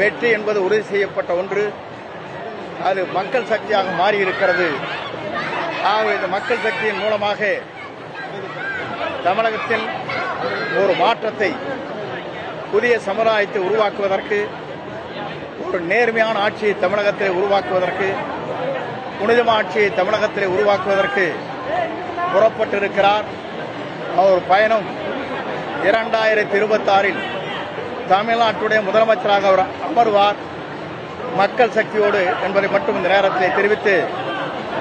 வெற்றி என்பது உறுதி செய்யப்பட்ட ஒன்று. அது மக்கள் சக்தியாக மாறி இருக்கிறது ஆகவே இந்த மக்கள் சக்தியின் மூலமாக தமிழகத்தில் ஒரு மாற்றத்தை புதிய சமுதாயத்தை உருவாக்குவதற்கு ஒரு நேர்மையான ஆட்சியை தமிழகத்தில் உருவாக்குவதற்கு புனிதமான ஆட்சியை தமிழகத்தில் உருவாக்குவதற்கு புறப்பட்டிருக்கிறார். அவர் பயணம் இரண்டாயிரத்தி இருபத்தாறில் தமிழ்நாட்டுடைய முதலமைச்சராக அவர் அமர்வார். மக்கள் சக்தியோடு என்பதை மட்டும் இந்த நேரத்தில் தெரிவித்து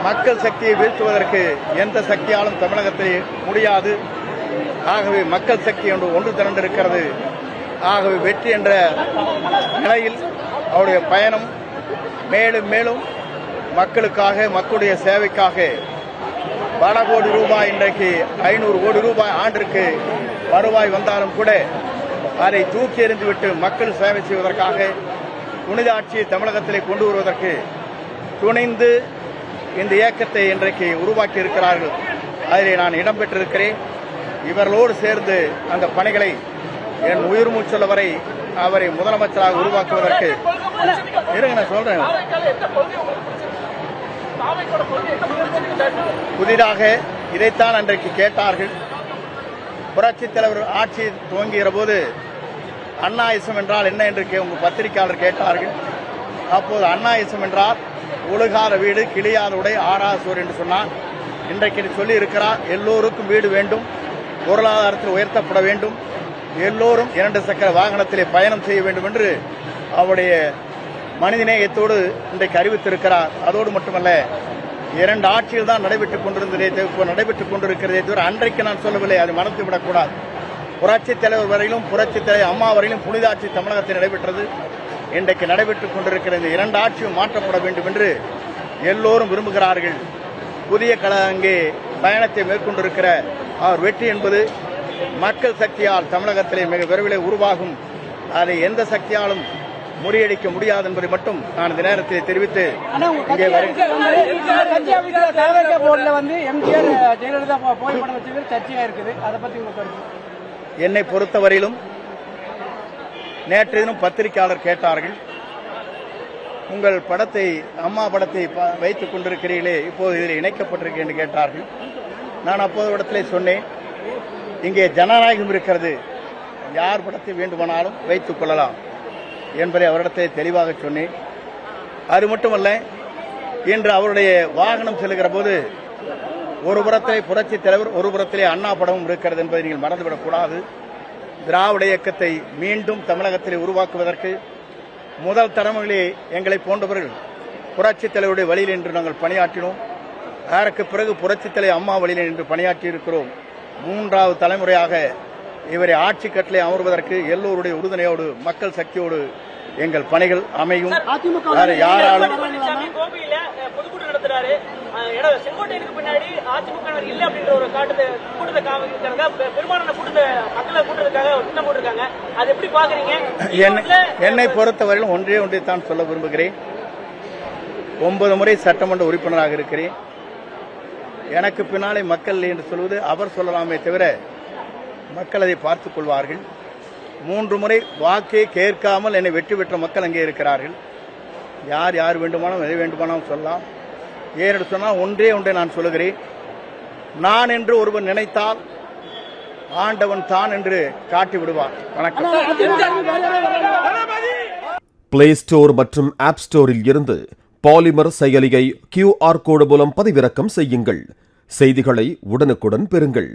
மக்கள் சக்தியை வீழ்த்துவதற்கு எந்த சக்தியாலும் தமிழகத்தில் முடியாது. ஆகவே மக்கள் சக்தி என்று ஒன்று திரண்டிருக்கிறது. ஆகவே வெற்றி என்ற நிலையில் அவருடைய பயணம் மேலும் மேலும் மக்களுக்காக மக்களுடைய சேவைக்காக பல கோடி ரூபாய் இன்றைக்கு ஐநூறு கோடி ரூபாய் ஆண்டிற்கு வருவாய் வந்தாலும் கூட அதை தூக்கி எறிந்துவிட்டு மக்கள் சேவை செய்வதற்காக புனித ஆட்சியை தமிழகத்திலே கொண்டு வருவதற்கு துணிந்து இந்த இயக்கத்தை இன்றைக்கு உருவாக்கி இருக்கிறார்கள் அதில் நான் இடம்பெற்றிருக்கிறேன் இவர்களோடு சேர்ந்து அந்த பணிகளை என் உயிர் மூச்சுள்ள வரை அவரை முதலமைச்சராக உருவாக்குவதற்கு இருங்க நான் சொல்றேன். புதிதாக இதைத்தான் அன்றைக்கு கேட்டார்கள். புரட்சித் தலைவர் ஆட்சி துவங்குகிற போது அண்ணாயிசம் என்றால் என்ன என்று கே- உங்கள் பத்திரிகையாளர் கேட்டார்கள். அப்போது அண்ணாயிசம் என்றால் ஒழுகாத வீடு கிளியாத உடை ஆராசூர் என்று சொன்னார். இன்றைக்கு சொல்லி இருக்கிறார் எல்லோருக்கும் வீடு வேண்டும் பொருளாதாரத்தில் உயர்த்தப்பட வேண்டும் எல்லோரும் இரண்டு சக்கர வாகனத்திலே பயணம் செய்ய வேண்டும் என்று அவருடைய மனிதநேயத்தோடு இன்றைக்கு அறிவித்திருக்கிறார். அதோடு மட்டுமல்ல இரண்டு ஆட்சியில் தான் நடைபெற்றுக் கொண்டிருந்ததே தவிர- இப்போ நடைபெற்றுக் கொண்டிருக்கிறதே தவிர அன்றைக்கு நான் சொல்லவில்லை அது மறந்து விடக்கூடாது. புரட்சித் தலைவர் வரையிலும் புரட்சித் தலைவர் அம்மா வரையிலும் புனித ஆட்சி தமிழகத்தில் நடைபெற்றது. இன்றைக்கு நடைபெற்றுக் கொண்டிருக்கிற இந்த இரண்டு ஆட்சியும் மாற்றப்பட வேண்டும் என்று எல்லோரும் விரும்புகிறார்கள். புதிய கல அங்கே பயணத்தை மேற்கொண்டிருக்கிற அவர் வெற்றி என்பது மக்கள் சக்தியால் தமிழகத்திலே மிக விரைவில் உருவாகும். அதை எந்த சக்தியாலும் முறியடிக்க முடியாது என்பதை மட்டும் நான் இந்த நேரத்தில் தெரிவித்து இங்கே என்னை பொறுத்தவரையிலும் நேற்று தினம் பத்திரிகையாளர் கேட்டார்கள் உங்கள் படத்தை அம்மா படத்தை வைத்துக் கொண்டிருக்கிறீர்களே இப்போது இதில் இணைக்கப்பட்டிருக்கு என்று கேட்டார்கள். நான் அப்போது இடத்திலே சொன்னேன் இங்கே ஜனநாயகம் இருக்கிறது. யார் படத்தை வேண்டுமானாலும் வைத்துக் கொள்ளலாம். என்பதை அவரிடத்தை தெளிவாக சொன்னேன். அது மட்டுமல்ல இன்று அவருடைய வாகனம் செல்லுகிற போது ஒரு புறத்திலே புரட்சி தலைவர் ஒரு புறத்திலே அண்ணா படமும் இருக்கிறது என்பதை நீங்கள் மறந்துவிடக்கூடாது திராவிட இயக்கத்தை மீண்டும் தமிழகத்திலே உருவாக்குவதற்கு முதல் தலைமுறையிலே எங்களை போன்றவர்கள் புரட்சித் தலைவருடைய வழியில் என்று நாங்கள் பணியாற்றினோம். அதற்கு பிறகு புரட்சித் தலைவர் அம்மா வழியில் என்று பணியாற்றி இருக்கிறோம் மூன்றாவது தலைமுறையாக இவரை ஆட்சி கட்டளை அமர்வதற்கு எல்லோருடைய உறுதுணையோடு மக்கள் சக்தியோடு எங்கள் பணிகள் அமையும். யாராலும் இல்ல என்னை பொறுத்தவரையிலும் ஒன்றே ஒன்றை தான் சொல்ல விரும்புகிறேன். ஒன்பது முறை சட்டமன்ற உறுப்பினராக இருக்கிறேன். எனக்கு பின்னாலே மக்கள் என்று சொல்வது அவர் சொல்லலாமே தவிர மக்கள் அதை பார்த்துக் கொள்வார்கள். மூன்று முறை வாக்கே கேட்காமல் என்னை வெற்றி பெற்ற மக்கள் அங்கே இருக்கிறார்கள். யார் யார் வேண்டுமானாலும் எதை வேண்டுமானாலும் சொல்லலாம். ஏனென்று சொன்னால் ஒன்றே ஒன்றை நான் சொல்லுகிறேன். நான் என்று ஒருவன் நினைத்தால் ஆண்டவன் தான் என்று காட்டி விடுவான் வணக்கம். பிளே ஸ்டோர் மற்றும் ஆப் ஸ்டோரில் இருந்து பாலிமர் செயலியை கியூஆர் கோடு மூலம் பதிவிறக்கம் செய்யுங்கள். செய்திகளை உடனுக்குடன் பெறுங்கள்.